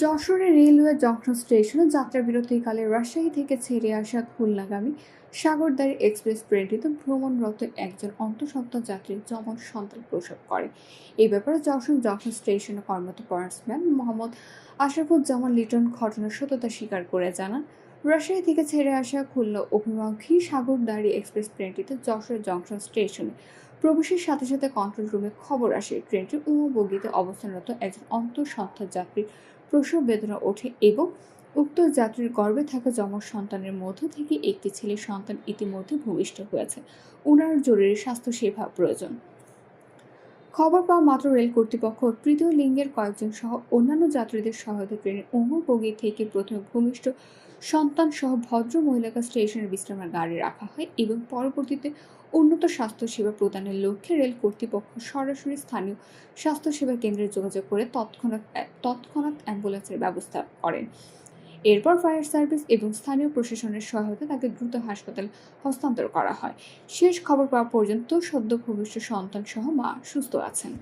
যশোরে railway junction স্টেশনে যাত্রা বিরতিকালে রাজশাহী থেকে ছেড়ে আসা খুলনাগামী সাগরদারি এক্সপ্রেস ট্রেনটিতে ভ্রমণরত একজন অন্তঃসত্ত্বা যাত্রীর যমন সন্তান প্রসব করে। এই ব্যাপারে যশোর জংশন স্টেশনে কর্মরত পয়েন্টসম্যান মোহাম্মদ আশরাফুজ্জামান লিটন ঘটনার সত্যতা স্বীকার করে জানান, রাজশাহী থেকে ছেড়ে আসা খুলনা অভিমুখী সাগরদারি এক্সপ্রেস ট্রেনটিতে যশোর জংশন স্টেশনে প্রবেশের সাথে সাথে কন্ট্রোল রুমে খবর আসে। ট্রেনটির উপবগিতে অবস্থানরত একজন অন্তঃসত্ত্বা যাত্রীর প্রসব বেদনা ওঠে এবং উক্ত যাত্রীর গর্ভে থাকা যমজ সন্তানের মধ্য থেকে একটি ছেলে সন্তান ইতিমধ্যে ভূমিষ্ঠ হয়েছে। উনার জরুরি স্বাস্থ্য সেবা প্রয়োজন। খবর পাওয়া মাত্র রেল কর্তৃপক্ষ, তৃতীয় লিঙ্গের কয়েকজন সহ অন্যান্য যাত্রীদের সহায়তা ট্রেনের বগি থেকে প্রথমে ভূমিষ্ঠ সন্তান সহ ভদ্র মহিলাকে স্টেশনের বিশ্রামের গাড়ি রাখা হয় এবং পরবর্তীতে উন্নত স্বাস্থ্য সেবা প্রদানের লক্ষ্যে রেল কর্তৃপক্ষ সরাসরি স্থানীয় স্বাস্থ্যসেবা কেন্দ্রে যোগাযোগ করে তৎক্ষণাৎ তৎক্ষণাৎ অ্যাম্বুলেন্সের ব্যবস্থা করেন। এরপর ফায়ার সার্ভিস এবং স্থানীয় প্রশাসনের সহায়তা তাকে দ্রুত হাসপাতাল হস্তান্তর করা হয়। শেষ খবর পাওয়া পর্যন্ত সদ্য ভবিষ্যৎ সন্তান সহ মা সুস্থ আছেন।